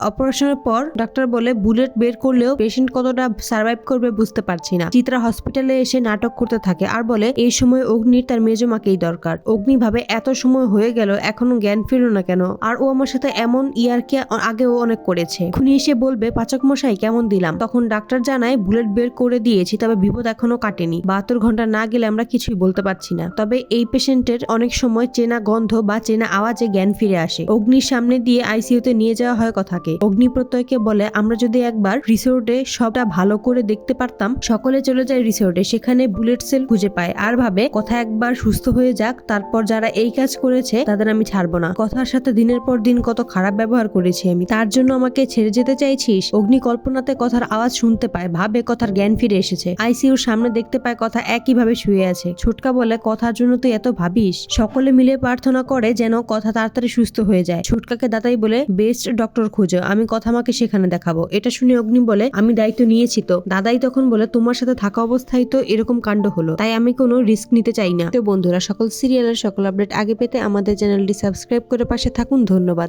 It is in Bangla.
অপারেশনের পর ডাক্তার বলে বুলেট বের করলেও পেশেন্ট কতটা সার্ভাইভ করবে বুঝতে পারছি না। চিত্রা হসপিটালে এসে নাটক করতে থাকে আর বলে, এই সময় অগ্নির তার মেজো মাকেই দরকার। অগ্নি ভাবে এত সময় হয়ে গেল, এখনও জ্ঞান ফিরল না কেন? আর ও আমার সাথে এমন ইয়ারকে আগেও অনেক করেছে খুনি এসে বলবে, পাচক মশাই, কেমন দিলাম তখন ডাক্তার জানায়, বুলেট বের করে দিয়েছি, তবে বিপদ এখনও কাটেনি। বাহাত্তর ঘণ্টা না গেলে আমরা কিছুই বলতে পারছি না তবে এই পেশেন্টের অনেক সময় চেনা গন্ধ বা চেনা আওয়াজে জ্ঞান ফিরে আসে। অগ্নির সামনে দিয়ে আইসিইউতে নিয়ে যাওয়া হয় কথাকে। অগ্নি প্রত্যয়কে বলে, আমরা যদি একবার রিসোর্টে সবটা ভালো করে দেখতে পারতাম, সকলে চলে যায় রিসোর্টে সেখানে বুলেট সেল খুঁজে পায়। আর ভাবে, কথা একবার সুস্থ হয়ে যাক, তারপর যারা এই কাজ করেছে, তাদের আমি ছাড়বো না। কথার সাথে দিনের পর দিন কত খারাপ ব্যবহার করেছি আমি। তার জন্য আমাকে ছেড়ে যেতে চাইছিস? অগ্নি কল্পনাতে কথার আওয়াজ শুনতে পায়। ভাবে, কথার জ্ঞান ফিরে এসেছে। আইসিইউর সামনে দেখতে পায় কথা একইভাবে শুয়ে আছে। ছোটকা বলে, কথার জন্য তুই এত ভাবিস? সকলে মিলে প্রার্থনা করে যেন কথা তাড়াতাড়ি সুস্থ হয়ে যায়। ছোটকাকে দাদাই বলে, বেস্ট ডক্টর খুঁজো। আমি কথা আমাকে সেখানে দেখাবো। এটা শুনে অগ্নি বলে, আমি দায়িত্ব নিয়েছি তো। দাদাই তখন বলে, তোমার সাথে থাকা অবস্থায় তো এরকম কাণ্ড হলো, তাই আমি কোনো রিস্ক নিতে চাই না। তো বন্ধুরা, সকল সিরিয়ালের সকল আপডেট আগে পেতে আমাদের চ্যানেলটি সাবস্ক্রাইব করে পাশে থাকুন। ধন্যবাদ।